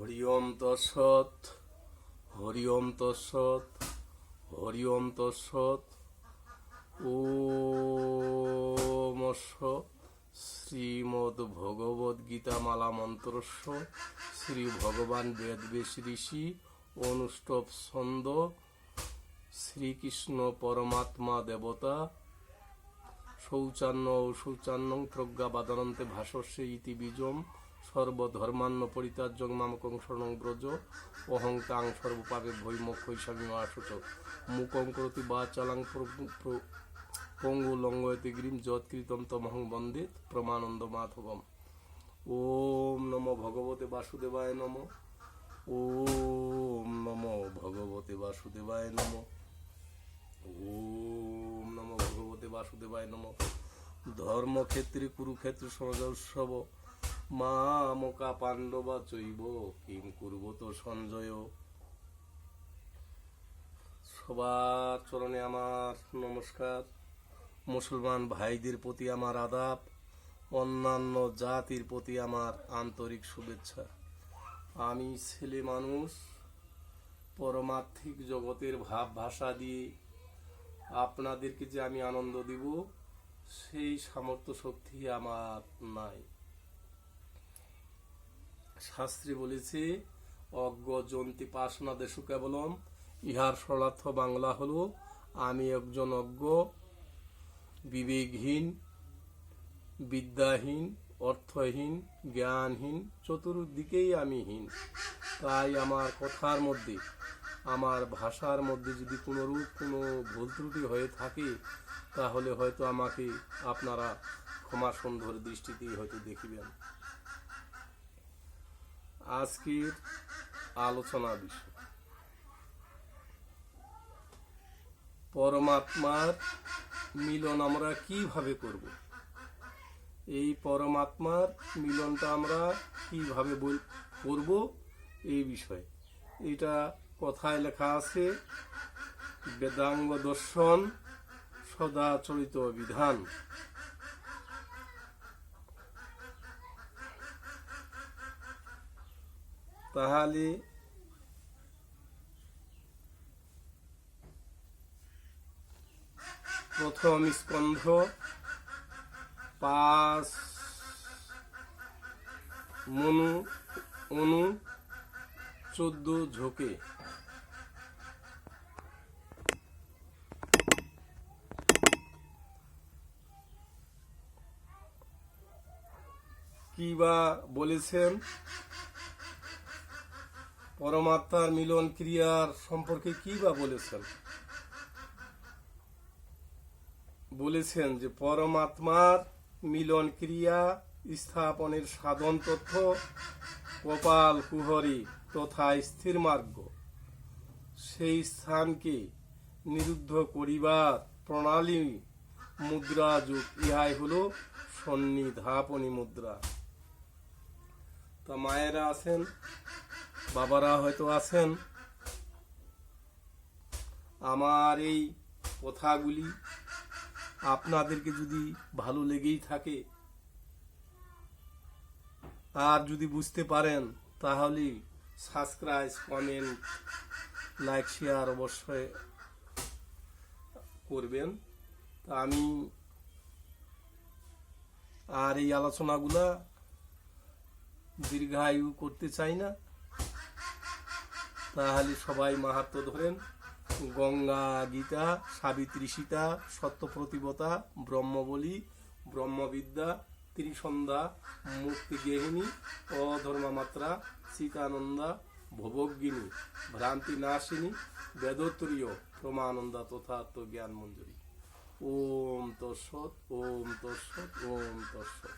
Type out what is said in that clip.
হরি ওম তৎসৎ হরি ওম তৎসৎ হরি ওম তৎসৎ। ওমস্য শ্রীমদ মালা মন্ত্রস্য শ্রী ভগবান বেদবেশ ঋষি অনুষ্টব ছন্দ শ্রীকৃষ্ণ পরমাত্মা দেবতা শৌচান্ন ও শৌচান্ন প্রজ্ঞা বাদানন্তে ভাষস্যে ইতি বীজম সর্বধর্মান্ন পরিত্যাজ্যং মামকং শরণং ব্রজ অহংকাং সর্বপাপে ভৈ মোক্ষ আসুচ মুকং করতি বা চালাং পঙ্গু লঙ্গয়তে গ্রীম যৎকৃতম তমহং বন্দে প্রমানন্দ মাধবম ওম নমো ভগবতে বাসুদেবায় নম। ওম নমো ভগবতে বাসুদেবায় নম। ওম নমো ভগবতে বাসুদেবায় নম। ধর্মক্ষেত্রে কুরুক্ষেত্র সমাজ উৎসব মা মোকা পাণ্ডবা চৈব, কিম করব তো সঞ্জয়। সবার চরণে আমার নমস্কার। মুসলমান ভাইদের প্রতি আমার আদাব, অন্যান্য জাতির প্রতি আমার আন্তরিক শুভেচ্ছা। আমি ছেলে মানুষ, পরমার্থিক জগতের ভাব ভাষা দিয়ে আপনাদেরকে যে আমি আনন্দ দিব, সেই সামর্থ্য শক্তি আমার নাই। শাস্ত্রী বলেছে, অজ্ঞ জন্তি পাশনা দেশু কেবলম, ইহার সলার্থ বাংলা হলো, আমি একজন অজ্ঞ, বিবেকহীন, বিদ্যাহীন, অর্থহীন, জ্ঞানহীন, চতুর্দিকেই আমি হীন। তাই আমার কথার মধ্যে, আমার ভাষার মধ্যে যদি কোনোরূপ কোনো ভুল ত্রুটি হয়ে থাকে, তাহলে হয়তো আমাকে আপনারা ক্ষমা সুন্দর দৃষ্টিতেই হয়তো দেখিবেন। আজকের আলোচনা বিষয়। পরমাত্মার মিলন আমরা কীভাবে করব? এই পরমাত্মার মিলনটা আমরা কীভাবে করব এই বিষয়ে। এটা কথায় লেখা আছে, বেদাঙ্গ দর্শন সদাচরিত বিধান। তাহলে প্রথম স্কন্ধ পাঁচ মনু অনু চোদ্দ ঝোঁকে। কি বা বলেছেন? পরমাত্মার মিলন ক্রিয়ার সম্পর্কে কি বা বলেছেন? বলেছেন যে পরমাত্মার মিলন ক্রিয়া স্থাপনের সাধন তথ্য কপাল, কুহরি তথা স্থির মার্গ। সেই স্থানকে নিরুদ্ধ করিবার প্রণালী মুদ্রা যুগ, ইহাই হলো সন্নিধাপনী মুদ্রা। তা মায়েরা আছেন? বাবারা হয়তো আছেন। আমার এই কথাগুলি আপনাদেরকে যদি ভালো লেগেই থাকে, আর যদি বুঝতে পারেন, তাহলে সাবস্ক্রাইব কমেন্ট লাইক শেয়ার অবশ্যই করবেন। তা আমি আর এই আলোচনাগুলা দীর্ঘায়ু করতে চাই না। তাহলে সবাই মাহাত্ম ধরেন। গঙ্গা গীতা, সাবিত্রী সীতা সত্যপ্রতিবতা ব্রহ্মবলী, ব্রহ্মবিদ্যা, ত্রিসন্ধ্যা মুক্তি গেহিনী অধর্মামাত্রা, সীতানন্দা ভবজ্ঞিনী ভ্রান্তি নাশিনী বেদোত্তরীয় প্রমানন্দা তথাত্ম জ্ঞান মঞ্জুরি ওম তৎসৎ ওম তৎসৎ ওম তৎসৎ।